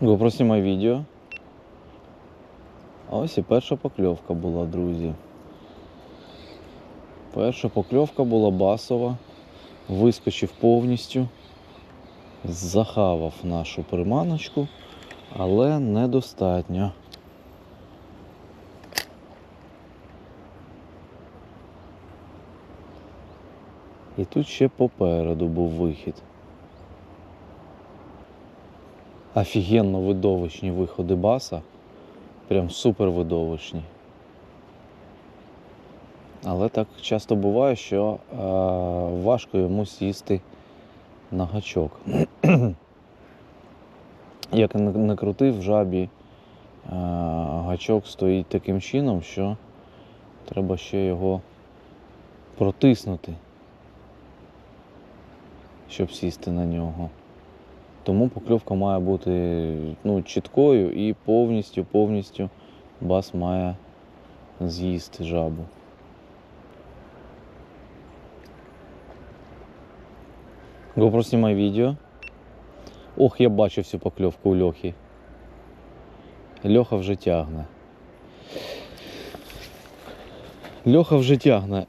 GoPro знімай відео. А ось і перша покльовка була, друзі. Перша покльовка була басова. Вискочив повністю. Захавав нашу приманочку, але недостатньо. І тут ще попереду був вихід. Офігенно видовищні виходи баса. Прям супер видовищні. Але так часто буває, що е, важко йому сісти на гачок. Як не крути, в жабі е, гачок стоїть таким чином, що треба ще його протиснути, щоб сісти на нього. Тому покльовка має бути ну, чіткою і повністю, повністю бас має з'їсти жабу. GoPro знімай відео. Ох, я бачу всю покльовку у Льохи. Льоха вже тягне. Льоха вже тягне.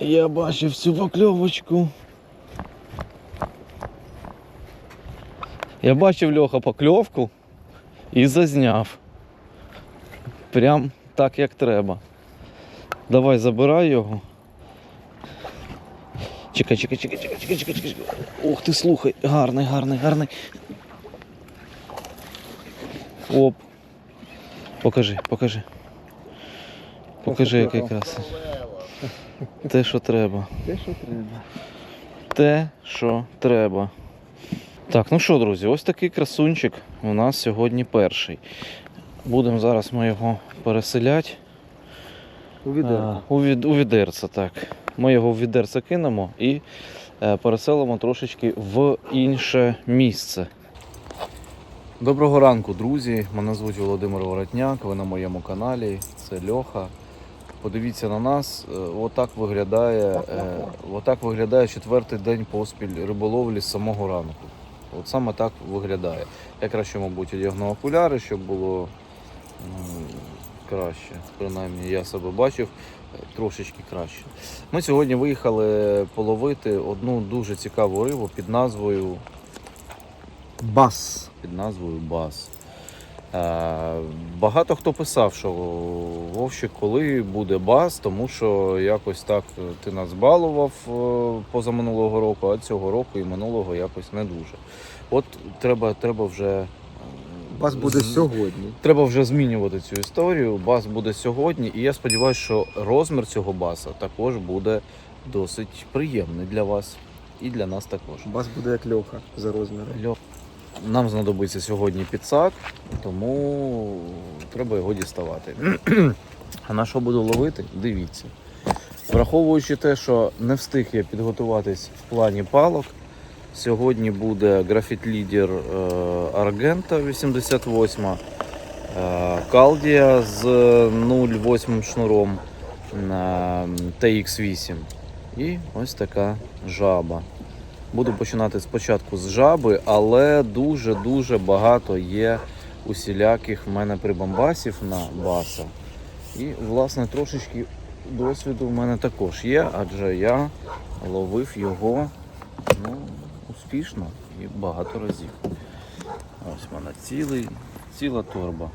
Я бачу всю покльовочку. Я бачив Льоха покльовку і зазняв. Прям так, як треба. Давай забирай його. Чекай, чекай, чекай, чекай, чекай, чекай, чекай. Ух ти, слухай, гарний, гарний, гарний. Оп. Покажи, покажи. Покажи, який красивий. Те, що треба. Те, що треба. Те, що треба. Так, ну що, друзі, ось такий красунчик у нас сьогодні перший. Будемо зараз ми його переселяти. У відерку. А, у, від, у відерце, так. Ми його в відерце кинемо і е, переселимо трошечки в інше місце. Доброго ранку, друзі. Мене звуть Володимир Воротняк, ви на моєму каналі. Це Льоха. Подивіться на нас. Е, Отак виглядає, е, отак виглядає четвертий день поспіль риболовлі з самого ранку. От саме так виглядає. Я краще, мабуть, одягну окуляри, щоб було краще. Принаймні я себе бачив е, трошечки краще. Ми сьогодні виїхали половити одну дуже цікаву рибу під назвою Бас. під назвою Бас. Е, Багато хто писав, що Вовщик, коли буде бас, тому що якось так е, ти нас балував е, позаминулого року, а цього року і минулого якось не дуже. От треба, треба вже. Бас буде сьогодні. Треба вже змінювати цю історію. Бас буде сьогодні, і я сподіваюся, що розмір цього баса також буде досить приємний для вас і для нас також. Бас буде як льоха за розміром. Нам знадобиться сьогодні підсак, тому треба його діставати. А на що буду ловити? Дивіться. Враховуючи те, що не встиг я підготуватись в плані палок, сьогодні буде графіт лідер Аргента 88, е, Калдія з 0,8 шнуром TX8 і ось така жаба. Буду починати спочатку з жаби, але дуже-дуже багато є усіляких в мене прибамбасів на баса. І, власне, трошечки досвіду в мене також є, адже я ловив його ну, успішно і багато разів. Ось в мене цілий, ціла торба.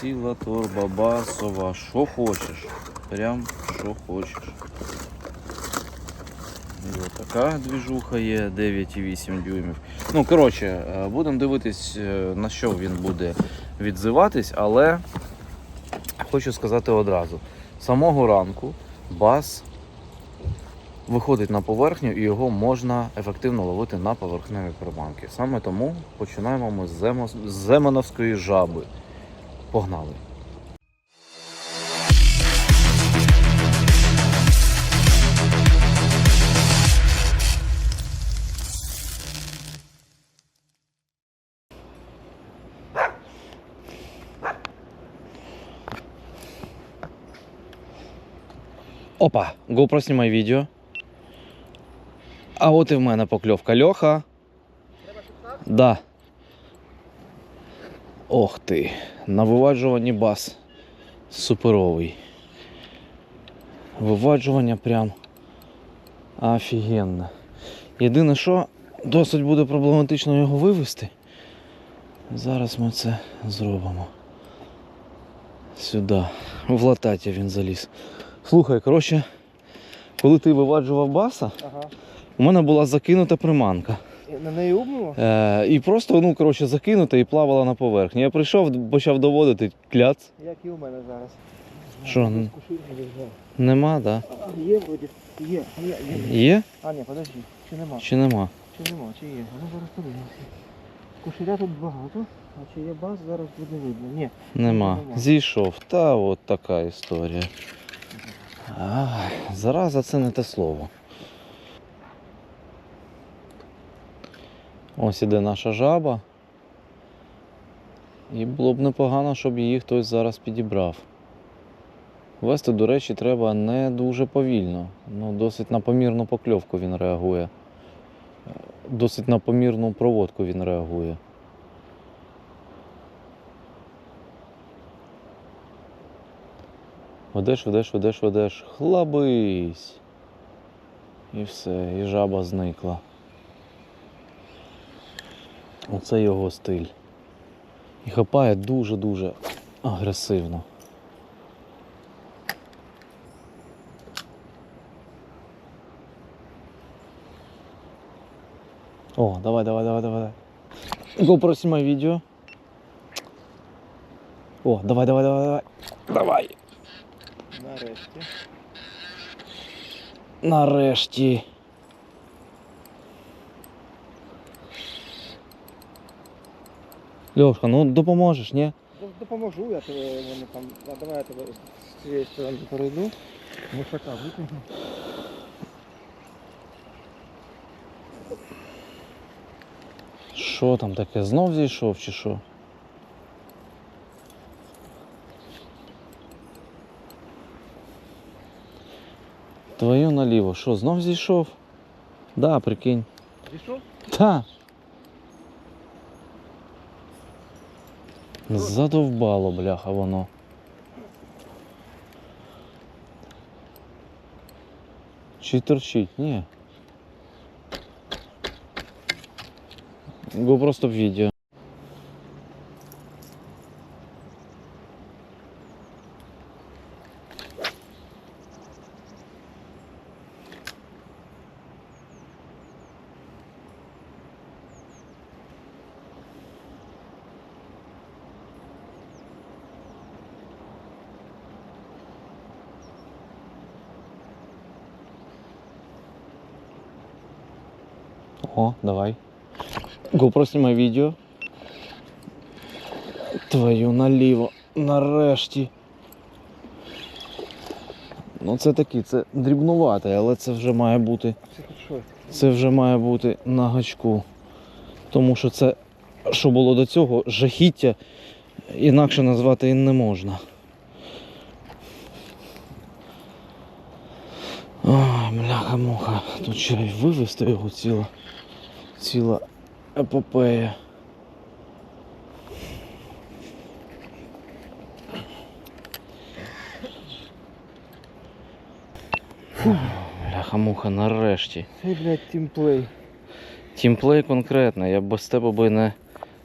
Ціла торба басова. Що хочеш. Прям що хочеш. І от така двіжуха є 9,8 дюймів. Ну, коротше, е, будемо дивитись, е, на що він буде відзиватись, але хочу сказати одразу: самого ранку бас виходить на поверхню і його можна ефективно ловити на поверхневі приманки. Саме тому починаємо ми з Земо- з Земановської жаби. Погнали! Опа, GoPro знімай відео. А от і в мене покльовка Льоха. Да. Ох ти, на виваджуванні бас суперовий. Виваджування прям офігенне. Єдине, що досить буде проблематично його вивести. Зараз ми це зробимо. Сюди. В лататі він заліз. Слухай, коротше, коли ти виваджував баса, Ага. у мене була закинута приманка. На неї? Е, і просто, ну, коротше, закинута і плавала на поверхні. Я прийшов, почав доводити кляц. Як і у мене зараз. Що, Ага, н- кушиль не. Нема, так? А, Є вроді. Є, є, є. Є А, ні, подожди. Чи нема? чи нема? Чи нема, чи є? Ну зараз подивимося. Кушеля тут багато. А чи є баз, зараз буде видно. Ні. Нема. Нема. Зійшов. Та от така історія. Зараза це не те слово. Ось іде наша жаба. І було б непогано, щоб її хтось зараз підібрав. Вести, до речі, треба не дуже повільно. Ну, досить на помірну покльовку він реагує. Досить на помірну проводку він реагує. Ведеш, ведеш, ведеш, ведеш. Хлабись. І все, і жаба зникла. Оце його стиль. І хапає дуже-дуже агресивно. О, давай, давай, давай, давай. GoPro снимай видео. О, давай, давай, давай, давай. Давай. Нарешті. Нарешті. Льошка, ну допоможеш, ні? Д- Допоможу, я тебе вони там. А, давай я тебе з цієї сторони перейду. Мушака витягну. Що там таке? Знов зійшов чи що? Твою наліво, що, знов зійшов? Да, прикинь. Зійшов? Та. Задовбало, бляха, воно. Чи торчить? Ні. Го просто в відео. О, давай. GoPro снимай відео. Твою наліво. Нарешті. Ну це такий, це дрібнуватий, але це вже має бути. Це вже має бути на гачку. Тому що це, що було до цього, жахіття інакше назвати і не можна. Ой, бляха-муха. Тут ще й вивезти його ціла. Ціла епопея. Бляха-муха, нарешті. Це, блядь, тімплей. Тімплей конкретно, я без тебе би не,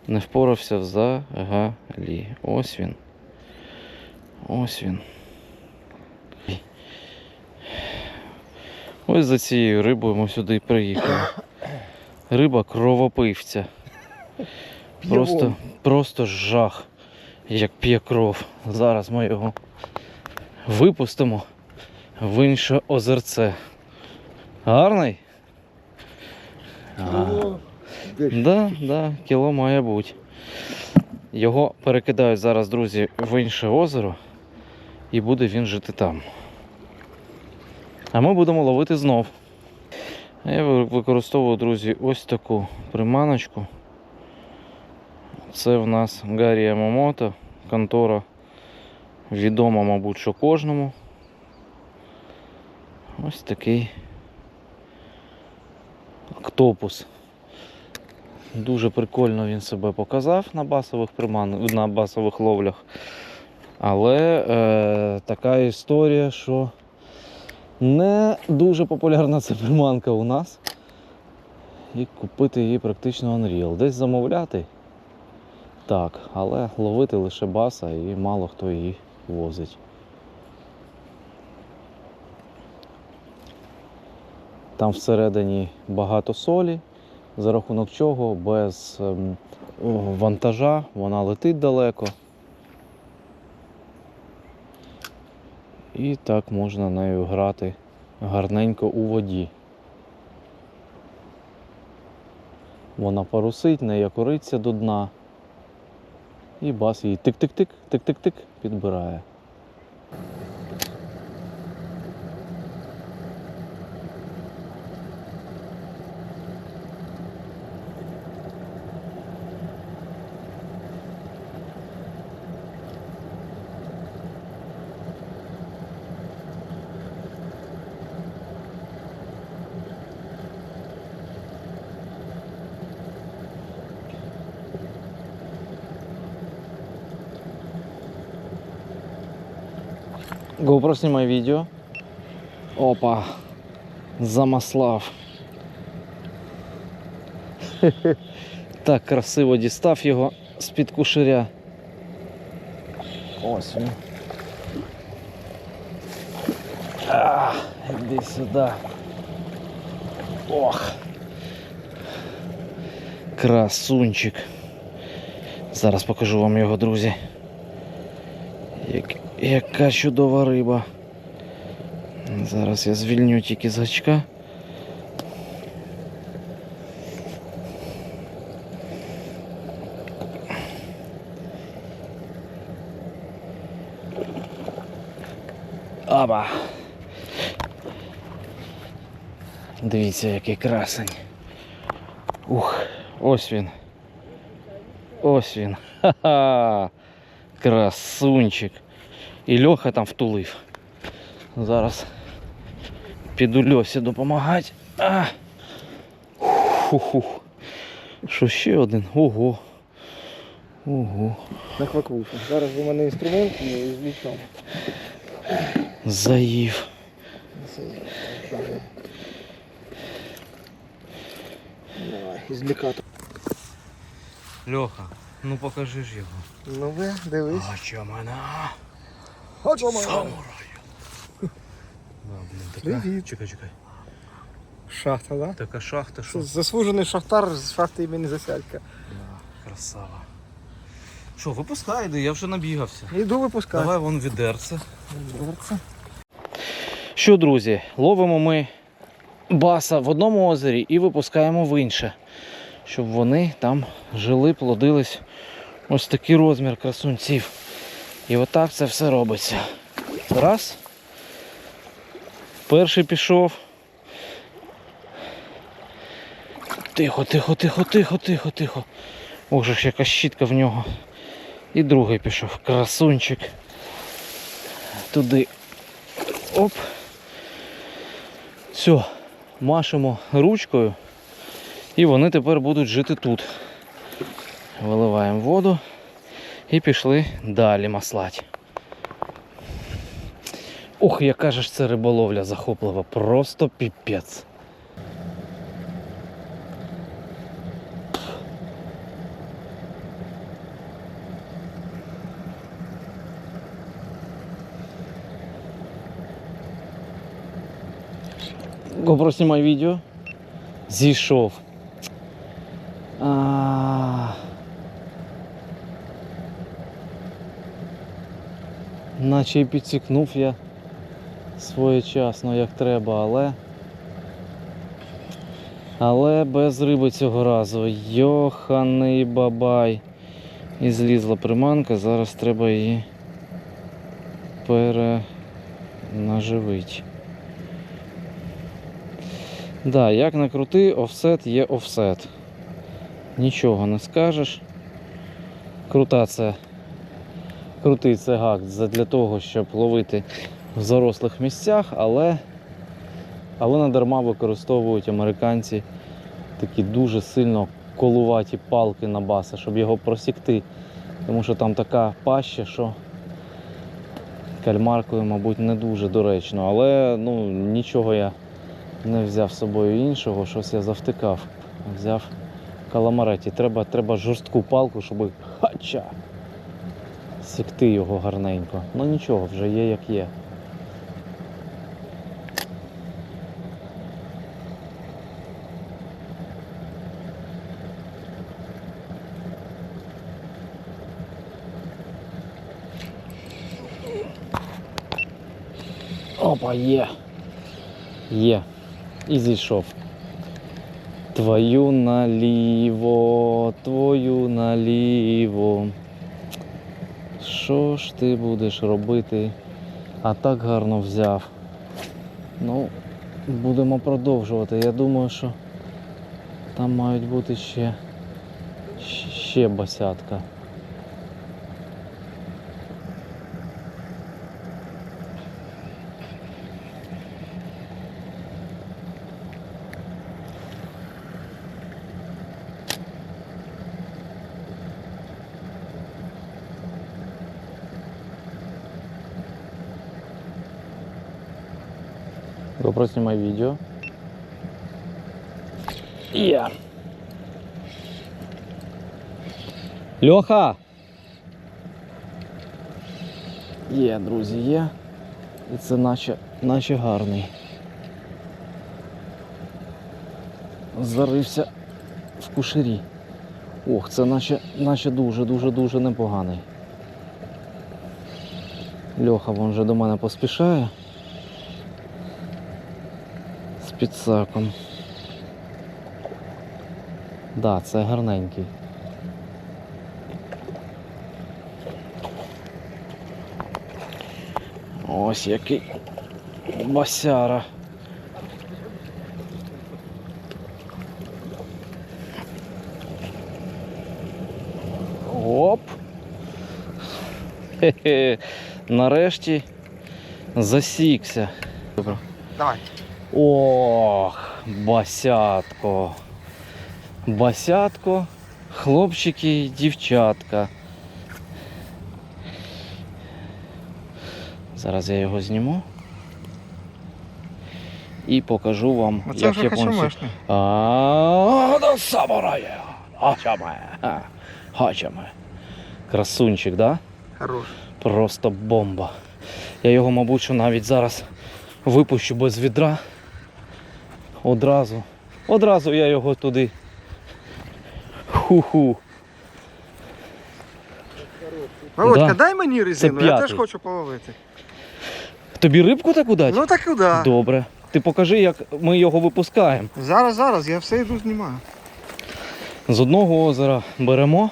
не впорався взагалі. Ось він. Ось він. Ось за цією рибою ми сюди приїхали. Риба кровопивця. Просто, просто жах, як п'є кров. Зараз ми його випустимо в інше озерце. Гарний? А. Да, да, кіло має бути. Його перекидають зараз, друзі, в інше озеро і буде він жити там. А ми будемо ловити знов. Я використовую, друзі, ось таку приманочку. Це в нас Гаррі Ямамото, контора відома, мабуть, що кожному. Ось такий октопус. Дуже прикольно він себе показав на басових приман... на басових ловлях. Але е, така історія, що не дуже популярна ця приманка у нас. І купити її практично Unreal. Десь замовляти. Так, але ловити лише баса і мало хто її возить. Там всередині багато солі, за рахунок чого без ем, вантажа вона летить далеко. І так можна нею грати гарненько у воді. Вона парусить, не якориться до дна. І бас її тик-тик-тик, тик-тик-тик підбирає. GoPro снимай видео. Опа. Замаслав. Так красиво дістав його з-під кушаря. Ось він. А, іди сюди. Ох. Красунчик. Зараз покажу вам його, друзі. Як, яка чудова риба. Зараз я звільню тільки з гачка. Аба. Дивіться, який красень. Ух, ось він. Ось він. Ха-ха. Красунчик. І Льоха там втулив. Зараз піду Льосі допомагати. А. Ху-ху. Що ще один? Ого. Ого. На хвакушу. Зараз у мене інструмент і з лічом. Заїв. Давай, ізлікатор. Льоха, ну покажи ж його. Ну ви, дивись. А що мене? Блін, така. Привіт. Чекай, чекай. Шахта, да? Така шахта, що. Заслужений шахтар з шахти імені Засядька. Да, красава. Що, випускай, йди, я вже набігався. Іду випускати. Давай вон відерце. Дверце. Що, друзі, ловимо ми баса в одному озері і випускаємо в інше, щоб вони там жили, плодились. Ось такий розмір красунців. І отак це все робиться. Раз. Перший пішов. Тихо, тихо, тихо, тихо, тихо, тихо. Ох, же ж яка щітка в нього. І другий пішов. Красунчик. Туди. Оп. Все, машемо ручкою, і вони тепер будуть жити тут. Виливаємо воду і пішли далі маслати. Ох, яка ж це риболовля захоплива, просто піпець. GoPro знімай відео. Зійшов. А... Наче і підсікнув я своєчасно, як треба, але. Але без риби цього разу. Йоханий бабай. І злізла приманка, зараз треба її перенаживити. Да, як не крути, офсет є офсет. Нічого не скажеш. Крута це. Крутий це гак для того, щоб ловити в зарослих місцях, але, але не дарма використовують американці такі дуже сильно колуваті палки на баса, щоб його просікти. Тому що там така паща, що кальмаркою, мабуть, не дуже доречно. Але ну, нічого я не взяв з собою іншого, щось я завтикав. Взяв каламареті. Треба, треба жорстку палку, щоб хача! Сікти його гарненько. Ну нічого, вже є як є. Опа, є. Є. І зійшов. Твою наліво, твою наліво. Що ж ти будеш робити? А так гарно взяв. Ну, будемо продовжувати. Я думаю, що там мають бути ще, ще басятка. GoPro снимай видео. Я. Льоха! Є, друзі, є. І це наче, наче гарний. Зарився в кушері. Ох, це наче, наче дуже, дуже, дуже непоганий. Льоха вон вже до мене поспішає з підсаком. Да, це гарненький. Ось який басяра. Оп. Хе-хе. Нарешті засікся. Добре. Давай. Ох, басятко. Басятко, хлопчики і дівчатка. Зараз я його зніму. І покажу вам, Оце як хачамешний. А, да самурая. Хачаме. Ха, Хачаме. Красунчик, да? Хорош. Просто бомба. Я його, мабуть, навіть зараз випущу без відра. Одразу. Одразу я його туди. Ху-ху. Володька, Да. дай мені резину, я теж п'ятий. хочу половити. Тобі рибку таку дати? Ну так і да. Добре. Ти покажи, як ми його випускаємо. Зараз, зараз, я все йду знімаю. З одного озера беремо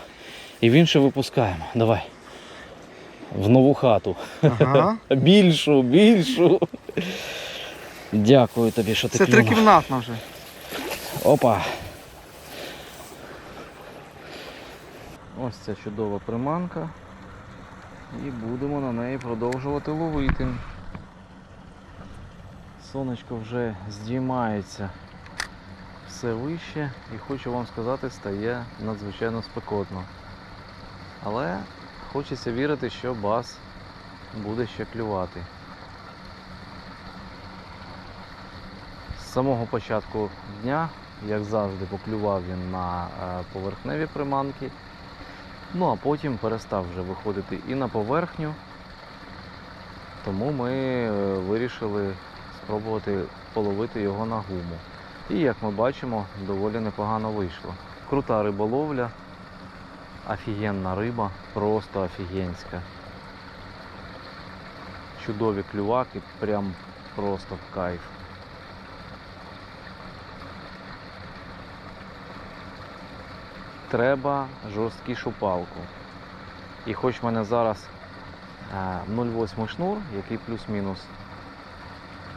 і в інше випускаємо. Давай. В нову хату. Ага. Більшу, більшу. Дякую тобі, що ти Це клюнув. трикімнатна вже. Опа. Ось ця чудова приманка. І будемо на неї продовжувати ловити. Сонечко вже здіймається все вище і хочу вам сказати, стає надзвичайно спекотно. Але хочеться вірити, що бас буде ще клювати. Самого початку дня, як завжди, поклював він на е, поверхневі приманки. Ну а потім перестав вже виходити і на поверхню. Тому ми е, вирішили спробувати половити його на гуму. І як ми бачимо, доволі непогано вийшло. Крута риболовля, офігенна риба, просто офігенська. Чудові клюваки, прям просто в кайф. Треба жорсткішу палку. І хоч в мене зараз е, 0,8 шнур, який плюс-мінус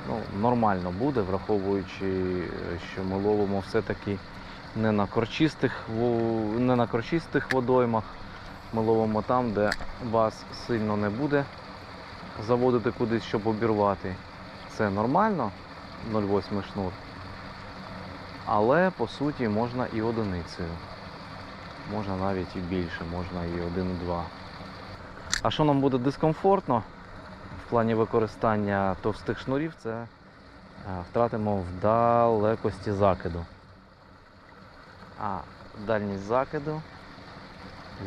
ну, нормально буде, враховуючи, е, що ми ловимо все-таки не на корчистих, не на корчистих водоймах. Ми ловимо там, де вас сильно не буде заводити кудись, щоб обірвати. Це нормально, 0,8 шнур. Але по суті можна і одиницею. Можна навіть і більше, можна і 1,2. А що нам буде дискомфортно в плані використання товстих шнурів, це е, втратимо в далекості закиду. А дальність закиду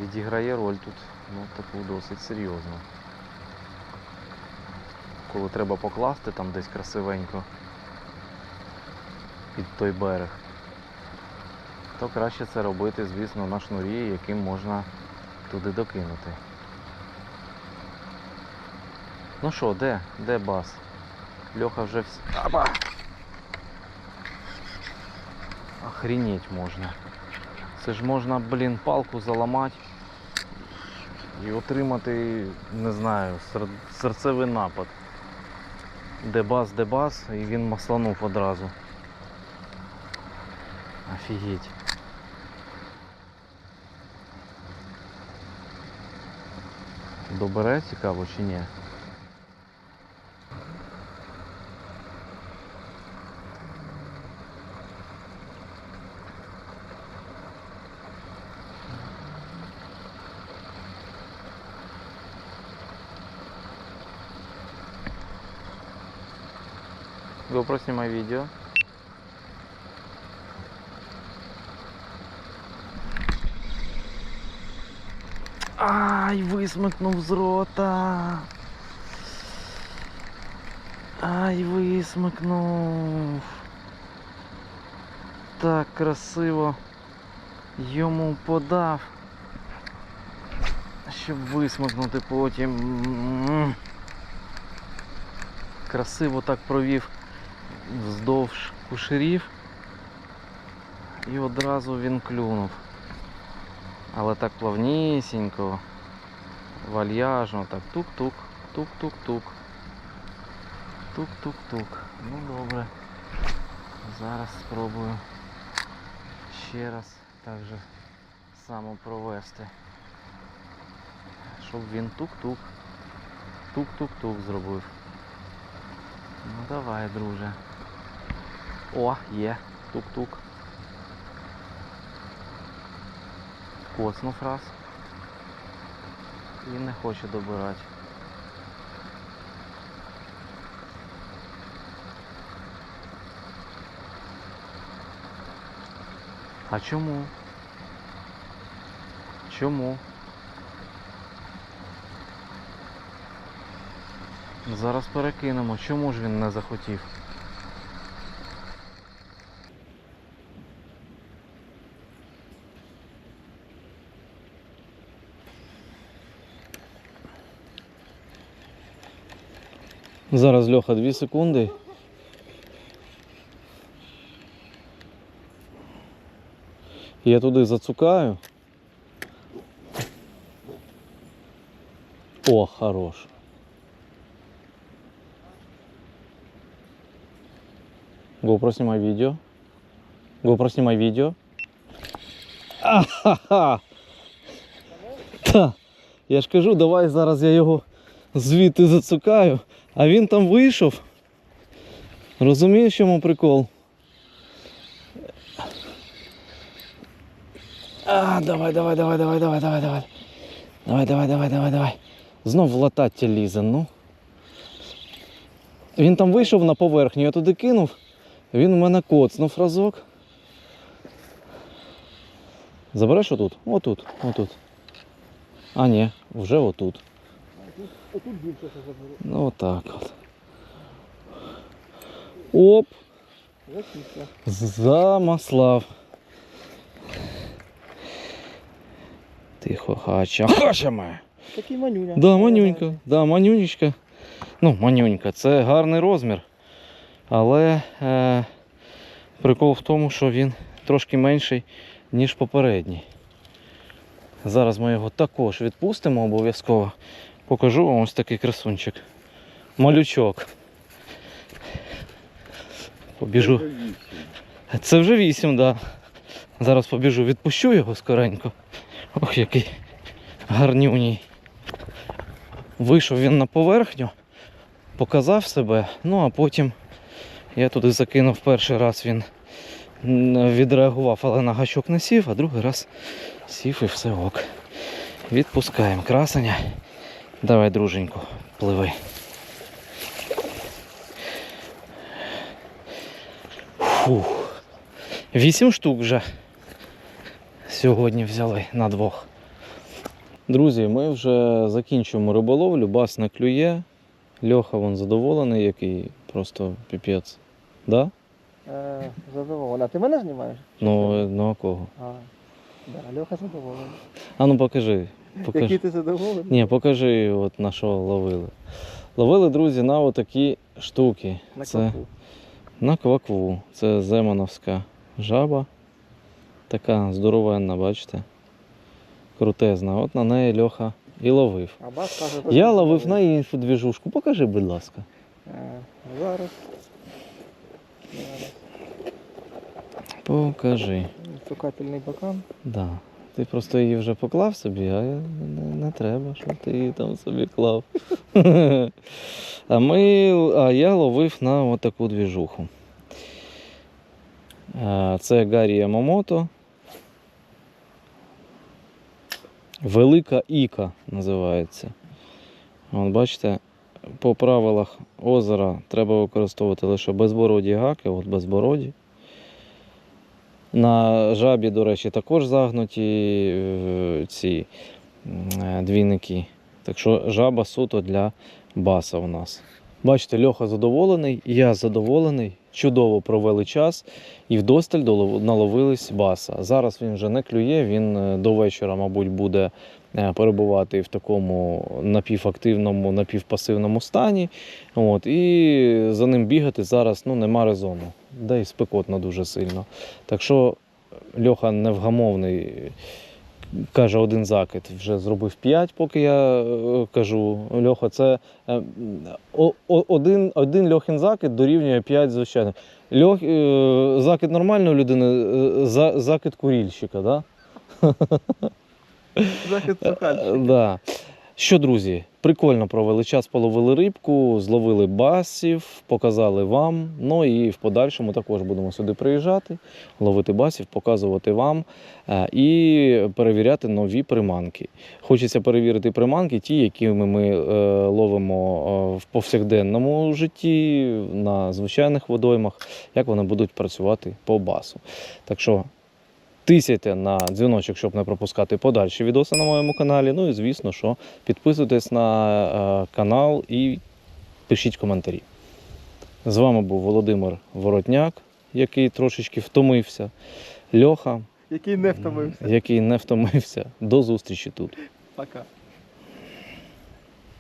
відіграє роль тут ну, таку досить серйозну. Коли треба покласти там десь красивенько під той берег, то краще це робити, звісно, на шнурі, яким можна туди докинути. Ну що, де? Де бас? Льоха вже вс... Аба! Охренеть можна. Це ж можна, блін, палку заламати і отримати, не знаю, сер- серцевий напад. Де бас, де бас, і він масланув одразу. Офігеть. Добере цікаво чи ні? GoPro снимай видео. Ай, висмикнув з рота. Ай, висмикнув. Так красиво йому подав. Щоб висмикнути потім. Красиво так провів вздовж кушерів і одразу він клюнув. Але так плавнісінько, вальяжно, так тук-тук, тук-тук-тук. Тук-тук-тук. Ну добре. Зараз спробую ще раз так же само провести. Щоб він тук-тук. Тук-тук-тук зробив. Ну давай, друже. О, є. Тук-тук. Коцнув раз. І не хоче добирати. А чому? Чому? Зараз перекинемо. Чому ж він не захотів? Зараз Льоха 2 секунди. Я туди зацукаю. О, хорош. GoPro снимай видео. GoPro снимай видео. Ахаха. Та, я ж кажу, давай зараз я його звідти зацукаю, а він там вийшов. Розумієш, чому прикол? А, давай, давай, давай, давай, давай, давай, давай. Давай, давай, давай, давай, давай. Знов в латаття лізе, ну. Він там вийшов на поверхню, я туди кинув. Він у мене коцнув разок. Забереш отут? Отут, отут. А, ні, вже отут. Отут більше що заберу. Ну отак от. Оп, замаслав. Тихо, хача. Хача моя. Такий манюня. Да, манюнька, да, манюнечка. Ну, манюнька, це гарний розмір. Але е, прикол в тому, що він трошки менший, ніж попередній. Зараз ми його також відпустимо обов'язково. Покажу вам ось такий красунчик. Малючок. Побіжу. Це вже вісім, так. Да. Зараз побіжу, відпущу його скоренько. Ох, який гарнюній. Вийшов він на поверхню, показав себе, ну а потім я туди закинув перший раз він відреагував, але на гачок не сів, а другий раз сів і все ок. Відпускаємо красення. Давай, друженьку, пливи. Фух. Вісім штук вже сьогодні взяли на двох. Друзі, ми вже закінчуємо риболовлю, бас не клює. Льоха вон задоволений, який просто піпець. Да? Е, задоволена. Ти мене знімаєш? Ну, е, ну а кого? А, да, Льоха задоволений. А ну покажи. Покажи. Який ти задоволений? Ні, покажи, от на що ловили. Ловили, друзі, на отакі штуки. На Це кваку. на квакву. Це земановська жаба. Така здоровенна, бачите? Крутезна. От на неї Льоха і ловив. А бас каже, Я ловив на задоволений». іншу двіжушку. Покажи, будь ласка. Е, Зараз. Зараз. Покажи. Цукательний бакан. Да. Ти просто її вже поклав собі, а не, не треба, щоб ти її там собі клав. а, ми, а я ловив на отаку двіжуху. Це Гаррі Ямамото. Велика Іка називається. От бачите, по правилах озера треба використовувати лише безбороді гаки, от безбороді. На жабі, до речі, також загнуті е, ці е, двійники. Так що жаба суто для баса у нас. Бачите, Льоха задоволений, я задоволений. Чудово провели час і вдосталь наловились баса. Зараз він вже не клює, він е, до вечора, мабуть, буде перебувати в такому напівактивному, напівпасивному стані. От, і за ним бігати зараз ну, нема резону. Да і спекотно дуже сильно. Так що Льоха невгамовний. Каже, один закид вже зробив 5, поки я е, кажу. Льоха, це е, один, один Льохін закид дорівнює 5 звичайно. Льох, е, закид нормальної людини, е, закид курільщика, да? Захід Е. Да. Що, друзі, прикольно провели час, половили рибку, зловили басів, показали вам. Ну і в подальшому також будемо сюди приїжджати, ловити басів, показувати вам е, і перевіряти нові приманки. Хочеться перевірити приманки, ті, якими ми е, ловимо е, в повсякденному житті, на звичайних водоймах, як вони будуть працювати по басу. Так що Тисяйте на дзвіночок, щоб не пропускати подальші відоси на моєму каналі. Ну і звісно, що підписуйтесь на е, канал і пишіть коментарі. З вами був Володимир Воротняк, який трошечки втомився. Льоха, Який не втомився. який не втомився. До зустрічі тут. Пока.